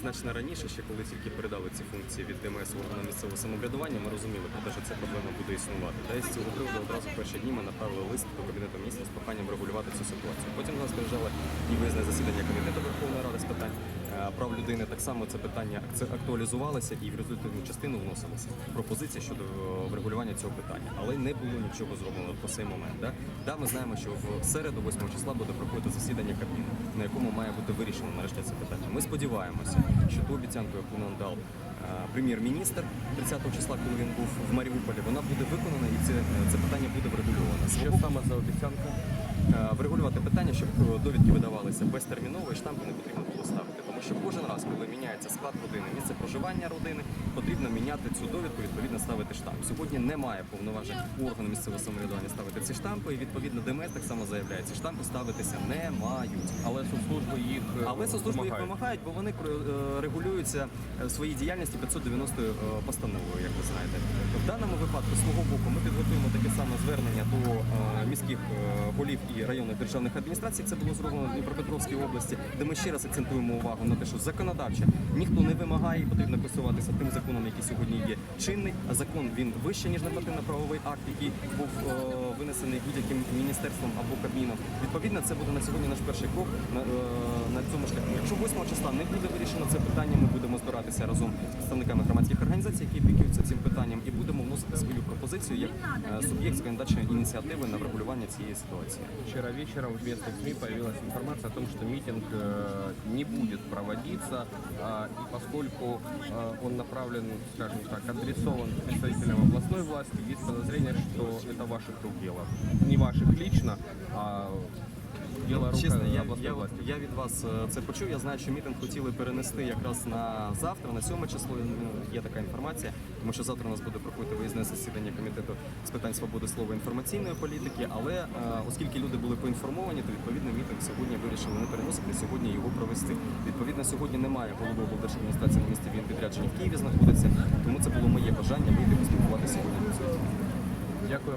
значно раніше, ще коли тільки передали ці функції від ДМС органам місцевого самоврядування, ми розуміли про те, що ця проблема буде існувати. Та і з цього приводу одразу в перші дні ми направили лист до кабінету міністрів з проханням врегулювати цю ситуацію. Потім нас приїжджали і виїзне засідання комітету Верховної Ради з питань е, прав людини. Так само це питання актуалізувалося і в результативну частину вносилися пропозиції щодо е, врегулювання цього питання, але не було нічого зроблено по цей момент. Да? Да, ми знаємо, що в середу, 8 числа, буде проходити засідання Кабміну, на якому має бути вирішено нарешті це питання. Ми сподіваємося, що ту обіцянку, яку нам дав е, прем'єр-міністр 30 числа, коли він був в Маріуполі, вона буде виконана і це, це питання буде врегульовано. Що саме за обіцянка? е, врегулювати питання, щоб е, довідки видавалися безтерміново і штампи не потрібно було ставити. Тому що раз, коли міняється склад родини, місце проживання родини, потрібно міняти цю довідку, відповідно ставити штамп. Сьогодні немає повноважень органу місцевого самоврядування ставити ці штампи, і відповідно ДМС так само заявляє, ці штампи ставитися не мають. Але соцслужби їх е, Але соцслужби їх вимагають. бо вони е, регулюються е, в своїй діяльності 590 е, постановою, як ви знаєте. В даному випадку, з свого боку, ми підготуємо таке саме звернення до е, міських е, голів і районних державних адміністрацій. Це було зроблено в Дніпропетровській області, де ми ще раз акцентуємо увагу на те, що законодавче ніхто не вимагає, і потрібно користуватися тим законом, який сьогодні є чинний. А закон він вище ніж нормативно-правовий акт, який був е, винесений будь-яким міністерством або кабміном. Відповідно, це буде на сьогодні наш перший крок на, е, на цьому шляху. Якщо 8 числа не буде вирішено це питання, ми будемо збиратися разом з представниками громадських організацій, які опікуються цим питанням, і будемо вносити свою пропозицію як суб'єкт законодавчої ініціативи на врегулювання цієї ситуації. Вчера вечером в местных СМИ появилась информация о том, что митинг э, не будет проводиться, а, и поскольку э, он направлен, скажем так, адресован представителям областной власти, есть подозрение, что это ваших рук дело. Не ваших лично, а дело рук Чесно, э, я, я, я від вас е, це почув. Я знаю, що мітинг хотіли перенести якраз на завтра, на 7 число. Ну, Є така інформація, тому що завтра у нас буде проходити виїзне засідання комітету з питань свободи слова інформаційної політики. Але е, оскільки люди були поінформовані, то відповідно мітинг сьогодні вирішили не переносити, сьогодні його провести. Відповідно, сьогодні немає голови облдержадміністрації на місці. Він підряджені в Києві знаходиться. Тому це було моє бажання вийти поспілкуватися сьогодні. Дякую.